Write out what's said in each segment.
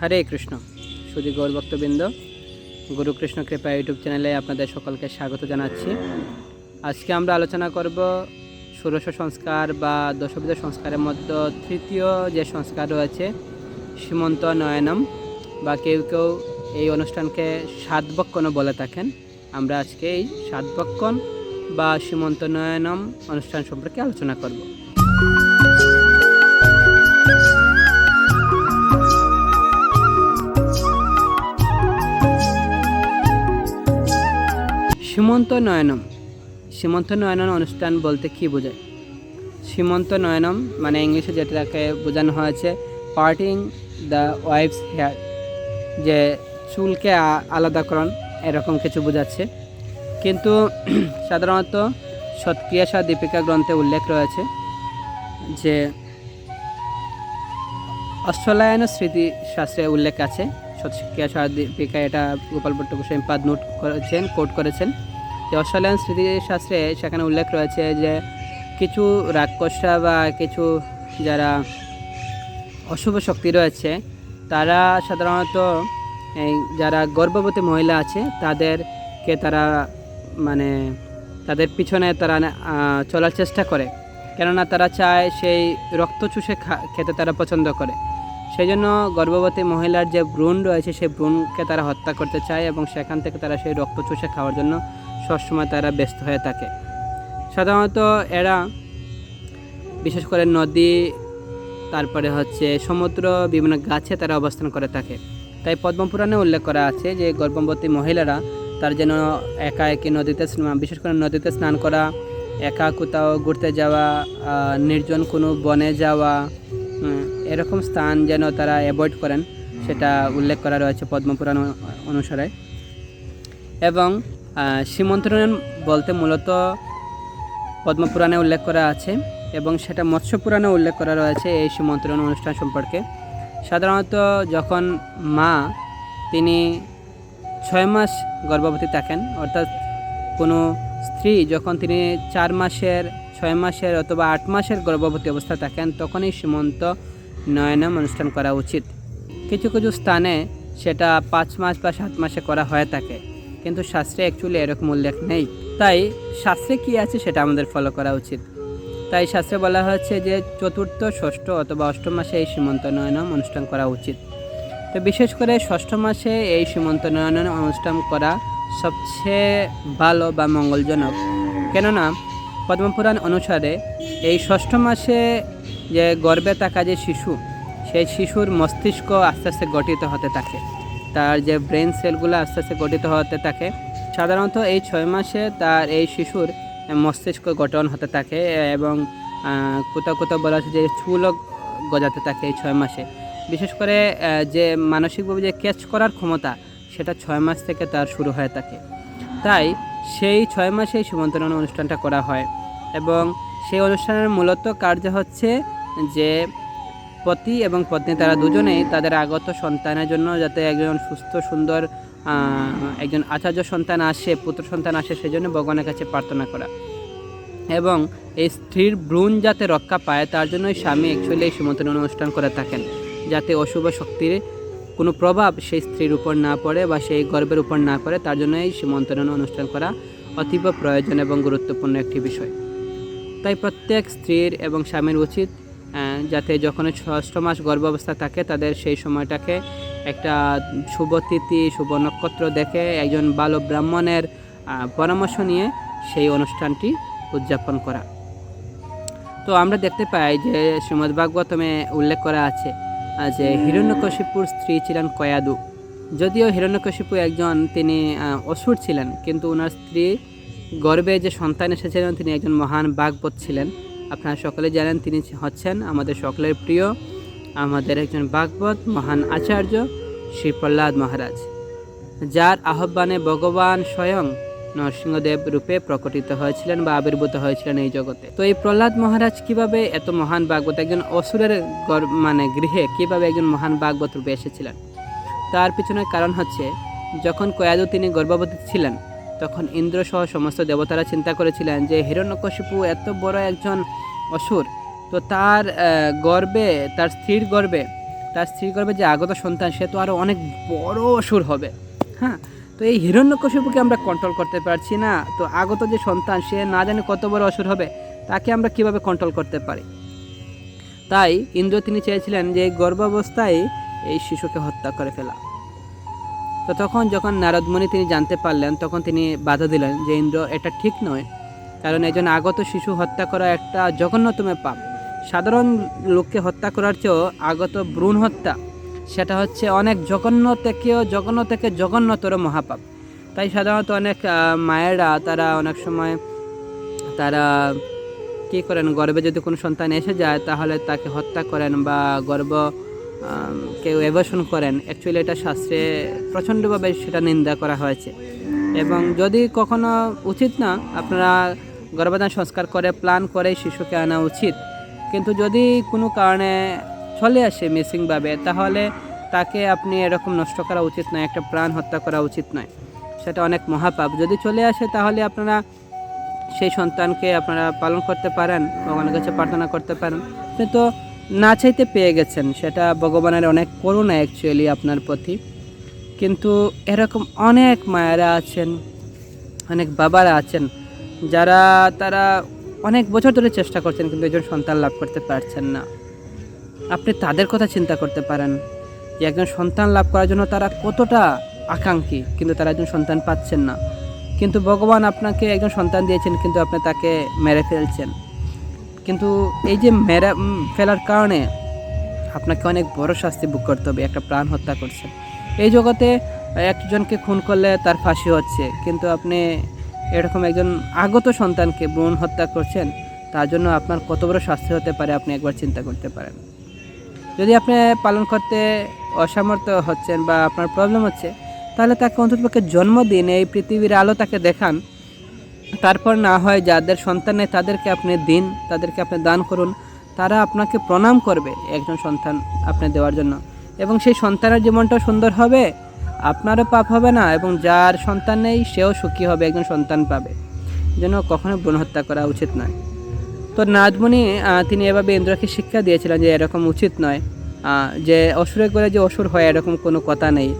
হরে কৃষ্ণ। সুদী গৌর ভক্তবৃন্দ, গুরু কৃষ্ণ কৃপা ইউটিউব চ্যানেলে আপনাদের সকলকে স্বাগত জানাচ্ছি। আজকে আমরা আলোচনা করব ষোড়শ সংস্কার বা দশবিধ সংস্কারের মধ্যে তৃতীয় যে সংস্কার রয়েছে সীমন্ত নয়নম, বা কেউ কেউ এই অনুষ্ঠানকে সাতবক্ষণও বলে থাকেন। আমরা আজকে এই সাতবক্ষণ বা সীমন্ত নয়নম অনুষ্ঠান সম্পর্কে আলোচনা করব। সীমন্ত নয়নম। সীমন্ত নয়নম অনুষ্ঠান বলতে কি বোঝায়? সীমন্ত নয়নম মানে ইংলিশে যেটাকে বোঝানো হয়েছে পার্টিং দ্য ওয়াইফস হেয়ার যে চুলকে আলাদাকরণ এরকম কিছু বোঝাচ্ছে। কিন্তু সাধারণত সৎক্রিয়াসা দীপিকা গ্রন্থে উল্লেখ রয়েছে যে অশ্বলায়ন স্মৃতি শাস্ত্রে উল্লেখ আছে। সৎক্রিয়াসা দীপিকা এটা গোপাল ভট্ট গোস্বামী পাদ নোট করেছেন, কোট করেছেন। যে অশ্বলায়ন স্মৃতি শাস্ত্রে সেখানে উল্লেখ রয়েছে যে কিছু রাক্ষসরা বা কিছু যারা অশুভ শক্তি রয়েছে, তারা সাধারণত এই যারা গর্ভবতী মহিলা আছে, তাদেরকে তারা মানে তাদের পিছনে তারা চলার চেষ্টা করে। কেননা তারা চায় সেই রক্ত চুষে খেতে তারা পছন্দ করে। সেই জন্য গর্ভবতী মহিলার যে ভ্রূণ রয়েছে, সেই ভ্রূণকে তারা হত্যা করতে চায় এবং সেখান থেকে তারা সেই রক্ত চুষে খাওয়ার জন্য সবসময় তারা ব্যস্ত হয়ে থাকে। সাধারণত এরা, বিশেষ করে নদী, তারপরে হচ্ছে সমুদ্র, বিভিন্ন গাছে তারা অবস্থান করে থাকে। তাই পদ্মপুরাণে উল্লেখ করা আছে যে গর্ভবতী মহিলারা তার যেন একা একে নদীতে বিশেষ করে নদীতে স্নান করা, একা কোথাও ঘুরতে যাওয়া নির্জন কোনো বনে যাওয়া এরকম স্থান যেন তারা অ্যাভয়েড করেন, সেটা উল্লেখ করা রয়েছে পদ্মপুরাণ অনুসারে। এবং সীমন্তরণ বলতে মূলত পদ্মপুরাণে উল্লেখ করা আছে এবং সেটা মৎস্য পুরাণে উল্লেখ করা রয়েছে এই সীমন্তরণ অনুষ্ঠান সম্পর্কে। সাধারণত যখন মা, তিনি ছয় মাস গর্ভবতী থাকেন, অর্থাৎ কোনো স্ত্রী যখন তিনি চার মাসের, ছয় মাসের অথবা আট মাসের গর্ভবতী অবস্থা থাকেন, তখনই সীমন্ত নয়নম অনুষ্ঠান করা উচিত। কিছু কিছু স্থানে সেটা পাঁচ মাস বা সাত মাসে করা হয়ে থাকে। কিন্তু শাস্ত্রে অ্যাকচুয়ালি এরকম উল্লেখ নেই। তাই শাস্ত্রে কী আছে সেটা আমাদের ফলো করা উচিত। তাই শাস্ত্রে বলা হয়েছে যে চতুর্থ, ষষ্ঠ অথবা অষ্টম মাসে এই সীমন্ত নয়নম অনুষ্ঠান করা উচিত। তো বিশেষ করে ষষ্ঠ মাসে এই সীমন্ত নয়নম অনুষ্ঠান করা সবচেয়ে ভালো বা মঙ্গলজনক। কেননা পদ্মপুরাণ অনুসারে এই ষষ্ঠ মাসে যে গর্বে থাকা যে শিশু, সেই শিশুর মস্তিষ্ক আস্তে আস্তে গঠিত হতে থাকে। তার যে ব্রেন সেলগুলো আস্তে আস্তে গঠিত হতে থাকে। সাধারণত এই ছয় মাসে তার এই শিশুর মস্তিষ্ক গঠন হতে থাকে এবং কোথাও কোথাও বলা আছে যে চুলও গজাতে থাকে এই ছয় মাসে। বিশেষ করে যে মানসিকভাবে যে ক্যাচ করার ক্ষমতা, সেটা ছয় মাস থেকে তার শুরু হয়ে থাকে। তাই সেই ছয় মাসেই সীমন্তরণ অনুষ্ঠানটা করা হয় এবং সেই অনুষ্ঠানের মূলত কার্য হচ্ছে যে পতি এবং পত্নী তারা দুজনেই তাদের আগত সন্তানের জন্য যাতে একজন সুস্থ, সুন্দর একজন আচার্য সন্তান আসে, পুত্র সন্তান আসে, সেজন্য ভগবানের কাছে প্রার্থনা করা। এবং এই স্ত্রীর ভ্রূণ যাতে রক্ষা পায়, তার জন্যই স্বামী অ্যাকচুয়ালি এই সীমন্তরণ অনুষ্ঠান করে থাকেন। যাতে অশুভ শক্তির কোনো প্রভাব সেই স্ত্রীর উপর না পড়ে বা সেই গর্বের উপর না পড়ে, তার জন্য এই সীমন্তরণ অনুষ্ঠান করা অতীব প্রয়োজন এবং গুরুত্বপূর্ণ একটি বিষয়। তাই প্রত্যেক স্ত্রীর এবং স্বামীর উচিত যাতে যখন ষষ্ঠ মাস গর্ভাবস্থা থাকে, তাদের সেই সময়টাকে একটা শুভ তিথি, শুভ নক্ষত্র দেখে একজন ভালো ব্রাহ্মণের পরামর্শ নিয়ে সেই অনুষ্ঠানটি উদযাপন করা। তো আমরা দেখতে পাই যে শ্রীমদ্ ভাগবতমে উল্লেখ করা আছে যে হিরণ্যকশিপুর স্ত্রী ছিলেন কয়াদু। যদিও হিরণ্যকশিপু একজন তিনি অসুর ছিলেন, কিন্তু ওনার স্ত্রী গর্বে যে সন্তান এসেছিলেন, তিনি একজন মহান বাগবত ছিলেন। আপনারা সকলে জানেন, তিনি হচ্ছেন আমাদের সকলের প্রিয়, আমাদের একজন বাগবত মহান আচার্য শ্রী প্রহ্লাদ মহারাজ, যার আহ্বানে ভগবান স্বয়ং নরসিংহদেব রূপে প্রকটিত হয়েছিলেন বা আবির্ভূত হয়েছিলেন এই জগতে। তো এই প্রহ্লাদ মহারাজ কীভাবে এত মহান বাগবত একজন অসুরের মানে গৃহে কীভাবে একজন মহান বাগবত রূপে এসেছিলেন? তার পিছনে কারণ হচ্ছে, যখন কয়াদু তিনি গর্ভবতী ছিলেন তখন ইন্দ্র সহ সমস্ত দেবতারা চিন্তা করেছিলেন যে হিরণ্যকশিপু এত বড় একজন অসুর, তো তার গর্বে, তার স্ত্রীর গর্বে, তার স্ত্রী গর্বে যে আগত সন্তান, সে তো আরও অনেক বড় অসুর হবে। হ্যাঁ তো এই হিরণ্যকশিপুকে আমরা কন্ট্রোল করতে পারছি না। তো আগত যে সন্তান, সে না জানে কত বড় অসুর হবে, তাকে আমরা কীভাবে কন্ট্রোল করতে পারি? তাই ইন্দ্র তিনি চেয়েছিলেন যে গর্ভাবস্থায় এই শিশুকে হত্যা করে ফেলা। তো তখন যখন নারদমণি তিনি জানতে পারলেন, তখন তিনি বাধা দিলেন যে, ইন্দ্র, এটা ঠিক নয়। কারণ একজন আগত শিশু হত্যা করা একটা জঘন্যতম পাপ। সাধারণ লোককে হত্যা করার চেয়েও আগত ভ্রূণ হত্যা, সেটা হচ্ছে অনেক জঘন্য থেকেও জঘন্য থেকে জঘন্যতর মহাপাপ। তাই সাধারণত অনেক মায়েরা তারা অনেক সময় তারা, কী করেন গর্বে যদি কোনো সন্তান এসে যায়, তাহলে তাকে হত্যা করেন বা গর্ভ কেউ এভাসন করেন অ্যাকচুয়ালি এটা শাস্ত্রে প্রচণ্ডভাবে সেটা নিন্দা করা হয়েছে। এবং যদি কখনো উচিত না, আপনারা গর্ভধান সংস্কার করে প্ল্যান করে শিশুকে আনা উচিত। কিন্তু যদি কোনো কারণে চলে আসে মিসিংভাবে তাহলে তাকে আপনি এরকম নষ্ট করা উচিত নয়, একটা প্রাণ হত্যা করা উচিত নয়। সেটা অনেক মহাপাপ। যদি চলে আসে, তাহলে আপনারা সেই সন্তানকে আপনারা পালন করতে পারেন, ভগবানের কাছে প্রার্থনা করতে পারেন। কিন্তু না চাইতে পেয়ে গেছেন, সেটা ভগবানের অনেক করুণা অ্যাকচুয়ালি আপনার প্রতি। কিন্তু এরকম অনেক মায়েরা আছেন, অনেক বাবারা আছেন, যারা তারা অনেক বছর ধরে চেষ্টা করছেন, কিন্তু একজন সন্তান লাভ করতে পারছেন না। আপনি তাদের কথা চিন্তা করতে পারেন, যে একজন সন্তান লাভ করার জন্য তারা কতটা আকাঙ্ক্ষী, কিন্তু তারা একজন সন্তান পাচ্ছেন না। কিন্তু ভগবান আপনাকে একজন সন্তান দিয়েছেন, কিন্তু আপনি তাকে মেরে ফেলছেন। কিন্তু এই যে মেরে ফেলার কারণে আপনাকে অনেক বড় শাস্তি ভোগ করতে হবে, একটা প্রাণ হত্যা করছে। এই জগতে একজনকে খুন করলে তার ফাঁসি হচ্ছে, কিন্তু আপনি এরকম একজন আগত সন্তানকে ভ্রূণ হত্যা করছেন, তার জন্য আপনার কত বড় শাস্তি হতে পারে আপনি একবার চিন্তা করতে পারেন। যদি আপনি পালন করতে অসামর্থ্য হচ্ছেন বা আপনার প্রবলেম হচ্ছে, তাহলে তাকে অন্ততপক্ষে জন্ম দিন এই পৃথিবীর আলো তাকে দেখান তারপর না হয় যাদের সন্তান নেই, তাদেরকে আপনি দিন, তাদেরকে আপনি দান করুন। তারা আপনাকে প্রণাম করবে একজন সন্তান আপনি দেওয়ার জন্য। এবং সেই সন্তানের জীবনটাও সুন্দর হবে, আপনারও পাপ হবে না, এবং যার সন্তান নেই, সেও সুখী হবে, একজন সন্তান পাবে। যেন কখনো ভ্রূণ হত্যা করা উচিত নয়। তো নাজমণি তিনি এভাবে ইন্দ্রকে শিক্ষা দিয়েছিলেন যে এরকম উচিত নয় যে অসুরে করে যে অসুর হয়, এরকম কোনো কথা নেই।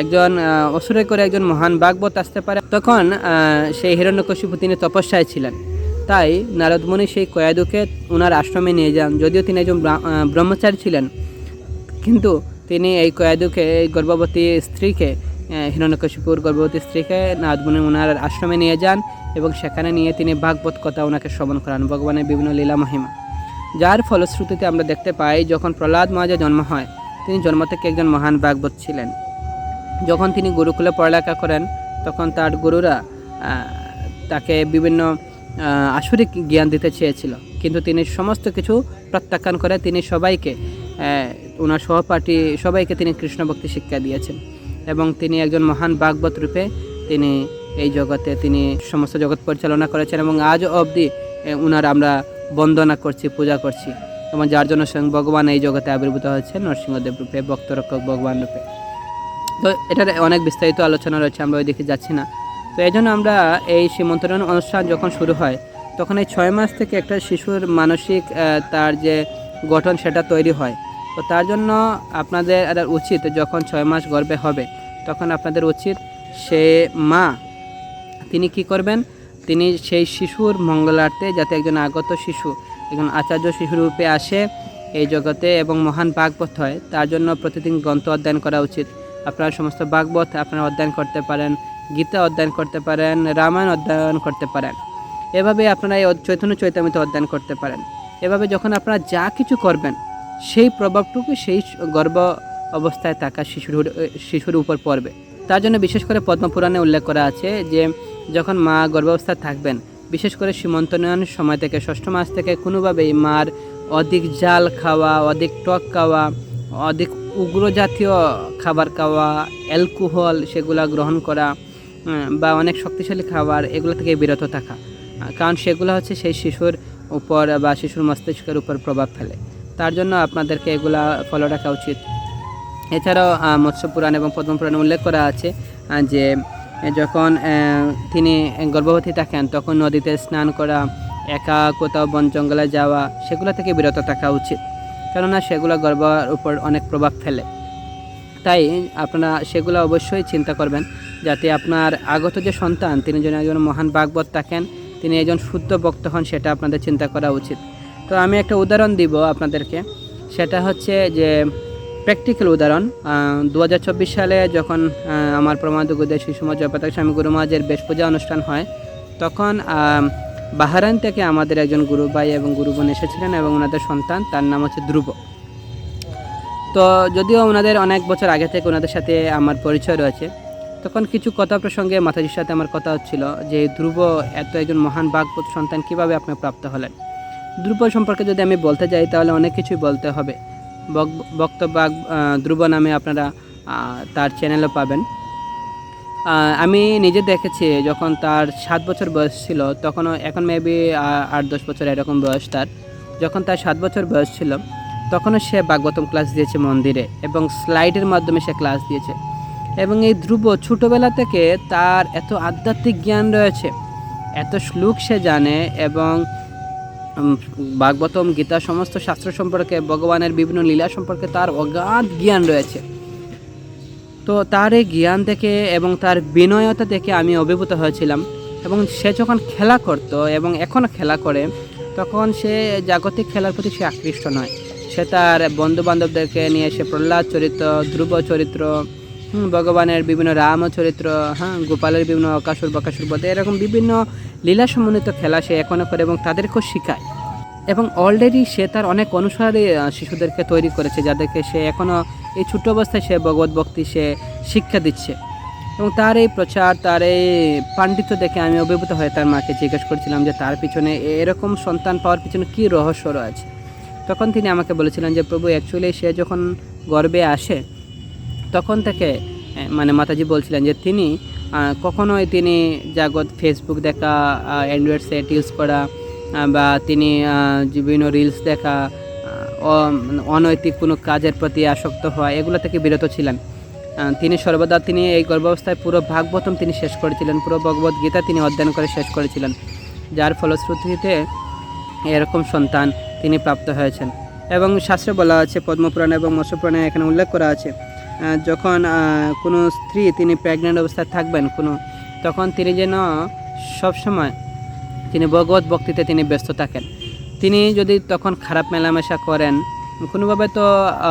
একজন অসুরে করে একজন মহান বাগবত আসতে পারে। তখন সেই হিরণ্যকশিপু তিনি তপস্যায় ছিলেন। তাই নারদমণি সেই কয়াদুকে ওনার আশ্রমে নিয়ে যান। যদিও তিনি একজন ব্রহ্মচারী ছিলেন, কিন্তু তিনি এই কয়াদুকে, এই গর্ভবতী স্ত্রীকে হিরণ্যকশিপুর গর্ভবতী স্ত্রীকে নাদমুনি ওনার আশ্রমে নিয়ে যান এবং সেখানে নিয়ে তিনি ভাগবত কথা ওনাকে শ্রবণ করান, ভগবানের বিভিন্ন লীলা মহিমা। যার ফলশ্রুতিতে আমরা দেখতে পাই, যখন প্রহ্লাদ মহাজা জন্ম হয়, তিনি জন্ম থেকে একজন মহান ভাগবত ছিলেন। যখন তিনি গুরুকুলে পড়ালেখা করেন, তখন তার গুরুরা তাকে বিভিন্ন আসরিক জ্ঞান দিতে চেয়েছিল। কিন্তু তিনি সমস্ত কিছু প্রত্যাখ্যান করে তিনি সবাইকে ওনার সহপাঠী, সবাইকে তিনি কৃষ্ণ ভক্তি শিক্ষা দিয়েছেন। এবং তিনি একজন মহান ভাগবত রূপে তিনি এই জগতে তিনি সমস্ত জগৎ পরিচালনা করেছেন এবং আজও অবধি ওনার আমরা বন্দনা করছি, পূজা করছি। এবং যার জন্য স্বয়ং ভগবান এই জগতে আবির্ভূত হয়েছে, নরসিংহদেব রূপে, ভক্তরক্ষক ভগবান রূপে। তো এটার অনেক বিস্তারিত আলোচনা রয়েছে, আমরা ওই দিকে যাচ্ছি না। তো এই জন্য আমরা এই সীমন্তরণ অনুষ্ঠান যখন শুরু হয়, তখন এই ছয় মাস থেকে একটা শিশুর মানসিক তার যে গঠন সেটা তৈরি হয়। তো তার জন্য আপনাদের উচিত যখন ছয় মাস গর্ভে হবে, তখন আপনাদের উচিত সে মা, তিনি কি করবেন? তিনি সেই শিশুর মঙ্গলার্থে যাতে একজন আগত শিশু, একজন আচার্য শিশু রূপে আসে এই জগতে এবং মহান ভাগবত হয়, তার জন্য প্রতিদিন গ্রন্থ অধ্যয়ন করা উচিত। আপনারা সমস্ত ভাগবত আপনারা অধ্যয়ন করতে পারেন, গীতা অধ্যয়ন করতে পারেন, রামায়ণ অধ্যয়ন করতে পারেন। এভাবে আপনারা এই চৈতন্য চৈতামিত অধ্যয়ন করতে পারেন। এভাবে যখন আপনারা যা কিছু করবেন, সেই প্রভাবটুকু সেই গর্ব অবস্থায় থাকা শিশুর শিশুর উপর পড়বে। তার জন্য বিশেষ করে পদ্মপুরাণে উল্লেখ করা আছে যে, যখন মা গর্ভাবস্থায় থাকবেন, বিশেষ করে সীমন্তনয়নের সময় থেকে, ষষ্ঠ মাস থেকে কোনোভাবেই মার অধিক জাল খাওয়া, অধিক টক খাওয়া, অধিক উগ্র জাতীয় খাবার খাওয়া, অ্যালকোহল সেগুলা গ্রহণ করা বা অনেক শক্তিশালী খাবার, এগুলো থেকে বিরত থাকা। কারণ সেগুলো হচ্ছে সেই শিশুর উপর বা শিশুর মস্তিষ্কের উপর প্রভাব ফেলে। তার জন্য আপনাদেরকে এগুলা ফলো রাখা উচিত। এছাড়াও মৎস্য পুরাণ এবং পদ্ম পুরাণে উল্লেখ করা আছে যে যখন তিনি গর্ভবতী থাকেন, তখন নদীতে স্নান করা, একা কোথাও বন জঙ্গলে যাওয়া, সেগুলো থেকে বিরত থাকা উচিত। কেননা সেগুলো গর্বার উপর অনেক প্রভাব ফেলে। তাই আপনারা সেগুলো অবশ্যই চিন্তা করবেন যাতে আপনার আগত যে সন্তান, তিনি যেন একজন মহান বাগবত থাকেন, তিনি একজন শুদ্ধ ভক্ত হন, সেটা আপনাদের চিন্তা করা উচিত। তো আমি একটা উদাহরণ দিব আপনাদেরকে। সেটা হচ্ছে যে প্র্যাকটিক্যাল উদাহরণ দু হাজার চব্বিশ সালে যখন আমার প্রমাদ গুদে শিশুমা জয়পাতাক স্বামী গুরুমাজের বেশ পূজা অনুষ্ঠান হয়, তখন বাহারান থেকে আমাদের একজন গুরু ভাই এবং গুরু বোন এসেছিলেন এবং ওনাদের সন্তান, তার নাম হচ্ছে ধ্রুব। তো যদিও ওনাদের অনেক বছর আগে থেকে ওনাদের সাথে আমার পরিচয় রয়েছে, তখন কিছু কথা প্রসঙ্গে মাতাজির সাথে আমার কথা হচ্ছিল যে ধ্রুব এত একজন মহান বাগবত সন্তান কীভাবে আপনি প্রাপ্ত হলেন? ধ্রুব সম্পর্কে যদি আমি বলতে যাই, তাহলে অনেক কিছুই বলতে হবে। বক- বক্তব্য ধ্রুব নামে আপনারা তার চ্যানেলও পাবেন। আমি নিজে দেখেছি যখন তার সাত বছর বয়স ছিল, তখনও এখন মেবি আট দশ বছর এরকম বয়স তার। যখন তার সাত বছর বয়স ছিল, তখনও সে বাগবতম ক্লাস দিয়েছে মন্দিরে এবং স্লাইডের মাধ্যমে সে ক্লাস দিয়েছে। এবং এই ধ্রুব ছোটোবেলা থেকে তার এত আধ্যাত্মিক জ্ঞান রয়েছে, এত শ্লোক সে জানে এবং ভাগবতম গীতা সমস্ত শাস্ত্র সম্পর্কে, ভগবানের বিভিন্ন লীলা সম্পর্কে তার অগাধ জ্ঞান রয়েছে। তো তার এই জ্ঞান থেকে এবং তার বিনয়তা থেকে আমি অভিভূত হয়েছিলাম। এবং সে যখন খেলা করত এবং এখনও খেলা করে, তখন সে জাগতিক খেলার প্রতি সে আকৃষ্ট নয়। সে তার বন্ধু বান্ধবদেরকে নিয়ে সে প্রহ্লাদ চরিত্র, ধ্রুব চরিত্র ভগবানের বিভিন্ন রাম চরিত্র হ্যাঁ গোপালের বিভিন্ন অকাসুর বকাসুর বধ এরকম বিভিন্ন লীলা সম্বন্ধিত খেলা সে এখনও করে এবং তাদেরকেও শেখায়। এবং অলরেডি সে তার অনেক অনুসারী শিশুদেরকে তৈরি করেছে, যাদেরকে সে এখনও এই ছোট্ট অবস্থায় সে ভগবত ভক্তি সে শিক্ষা দিচ্ছে। এবং তার এই প্রচার, তার এই পাণ্ডিত্য দেখে আমি অভিভূত হয়ে তার মাকে জিজ্ঞেস করছিলাম যে, তার পিছনে এরকম সন্তান পাওয়ার পিছনে কী রহস্য রয়েছে? তখন তিনি আমাকে বলেছিলেন যে, প্রভু অ্যাকচুয়ালি সে যখন গর্বে আসে, তখন থেকে মানে মাতাজি বলছিলেন যে, তিনি কখনোই তিনি জাগত ফেসবুক দেখা অ্যান্ড্রয়েড সেট ইউজ করা বা তিনি বিভিন্ন রিলস দেখা অ- অনৈতিক কোনো কাজের প্রতি আসক্ত হওয়া, এগুলো থেকে বিরত ছিলেন। তিনি সর্বদা তিনি এই গর্ভাবস্থায় পুরো ভাগবতম তিনি শেষ করেছিলেন, পুরো ভগবত গীতা তিনি অধ্যয়ন করে শেষ করেছিলেন। যার ফলশ্রুতিতে এরকম সন্তান তিনি প্রাপ্ত হয়েছেন। এবং শাস্ত্রে বলা আছে, পদ্মপুরাণ এবং মৎস্যপুরাণে এখানে উল্লেখ করা আছে যখন কোনো স্ত্রী তিনি প্রেগনেন্ট অবস্থায় থাকবেন কোনো, তখন তিনি যেন সবসময় তিনি ভগবত ভক্তিতে তিনি ব্যস্ত থাকেন। তিনি যদি তখন খারাপ মেলামেশা করেন, কোনোভাবে তো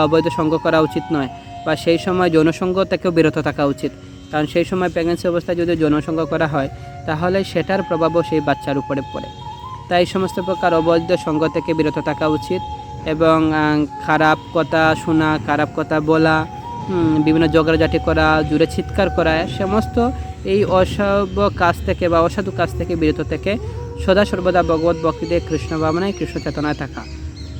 অবৈধ সঙ্গ করা উচিত নয় বা সেই সময় যৌনসঙ্গ থেকেও বিরত থাকা উচিত। কারণ সেই সময় প্রেগনেন্সি অবস্থায় যদি যৌনসঙ্গ করা হয়, তাহলে সেটার প্রভাবও সেই বাচ্চার উপরে পড়ে। তাই সমস্ত প্রকার অবৈধ সঙ্গ থেকে বিরত থাকা উচিত এবং খারাপ কথা শোনা, খারাপ কথা বলা বিভিন্ন ঝগড়াঝাটি করা, জুড়ে চিৎকার করা সমস্ত এই অসভ কাজ থেকে বা অসাধু কাজ থেকে বিরত থেকে সদা সর্বদা ভগবত ভক্তিতে কৃষ্ণ ভাবনায় কৃষ্ণ চেতনায় থাকা।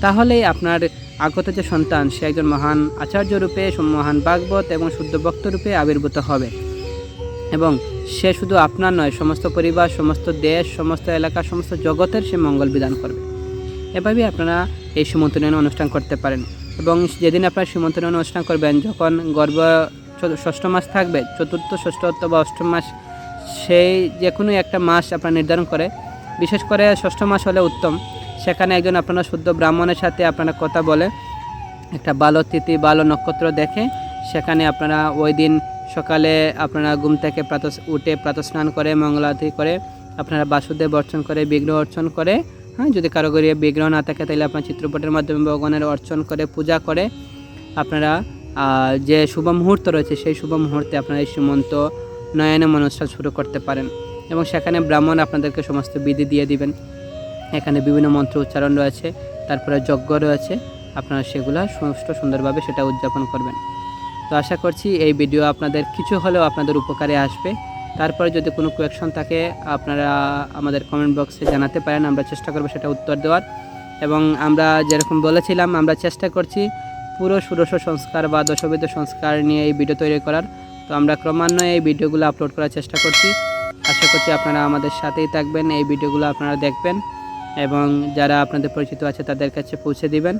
তাহলেই আপনার আগত যে সন্তান, সে একজন মহান আচার্য রূপে মহান ভাগবত এবং শুদ্ধ ভক্ত রূপে আবির্ভূত হবে। এবং সে শুধু আপনার নয়, সমস্ত পরিবার, সমস্ত দেশ, সমস্ত এলাকা, সমস্ত জগতের সে মঙ্গল বিধান করবে। এভাবেই আপনারা এই সুমন্ত্রণ অনুষ্ঠান করতে পারেন। এবং যেদিন আপনারা সুমন্ত্রণ অনুষ্ঠান করবেন, যখন গর্ভ ষষ্ঠ মাস থাকবে, চতুর্থ, ষষ্ঠ অথবা অষ্টম মাস, সেই যে কোনো একটা মাস আপনারা নির্ধারণ করে বিশেষ করে ষষ্ঠ মাস হলে উত্তম। সেখানে একজন আপনারা শুদ্ধ ব্রাহ্মণের সাথে আপনারা কথা বলে একটা ভালো তিথি ভালো নক্ষত্র দেখে সেখানে আপনারা ওই দিন সকালে আপনারা ঘুম থেকে প্রাত উঠে প্রাতস্নান করে, মঙ্গলারতি করে আপনারা বাসুদেব অর্চন করে বিগ্রহ অর্চন করে হ্যাঁ যদি কারও বিগ্রহ না থাকে তাহলে আপনার চিত্রপটের মাধ্যমে ভগবানের অর্চন করে, পূজা করে আপনারা যে শুভ মুহূর্ত রয়েছে সেই শুভ মুহূর্তে আপনারা এই সুমন্ত নয়নে মনস্কার শুরু করতে পারেন। এবং সেখানে ব্রাহ্মণ আপনাদেরকে সমস্ত বিধি দিয়ে দিবেন। এখানে বিভিন্ন মন্ত্র উচ্চারণ রয়েছে, তারপরে যজ্ঞ রয়েছে। আপনারা সেগুলো সুষ্ঠ সুন্দরভাবে সেটা উদযাপন করবেন। তো আশা করছি এই ভিডিও আপনাদের কিছু হলেও আপনাদের উপকারে আসবে। তারপরে যদি কোনো কোয়েকশন থাকে, আপনারা আমাদের কমেন্ট বক্সে জানাতে পারেন, আমরা চেষ্টা করব সেটা উত্তর দেওয়ার। এবং আমরা যেরকম বলেছিলাম, আমরা চেষ্টা করছি পুরো ষোড়শ সংস্কার বা দশবিধ সংস্কার নিয়ে এই ভিডিও তৈরি করার। তো আমরা ক্রমান্বয়ে এই ভিডিওগুলো আপলোড করার চেষ্টা করছি। আশা করছি আপনারা আমাদের সাথেই থাকবেন। এই ভিডিওগুলো আপনারা দেখবেন এবং যারা আপনাদের পরিচিত আছে তাদের কাছে পৌঁছে দিবেন।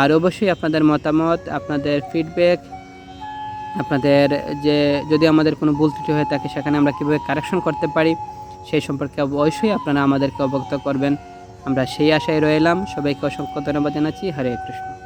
আর অবশ্যই আপনাদের মতামত, আপনাদের ফিডব্যাক আপনাদের যে যদি আমাদের কোনো ভুল ত্রুটি হয়ে থাকে সেখানে আমরা কীভাবে কারেকশন করতে পারি, সেই সম্পর্কে অবশ্যই আপনারা আমাদেরকে অবগত করবেন। আমরা সেই আশায় রইলাম। সবাইকে অসংখ্য ধন্যবাদ জানাচ্ছি। হরে কৃষ্ণ।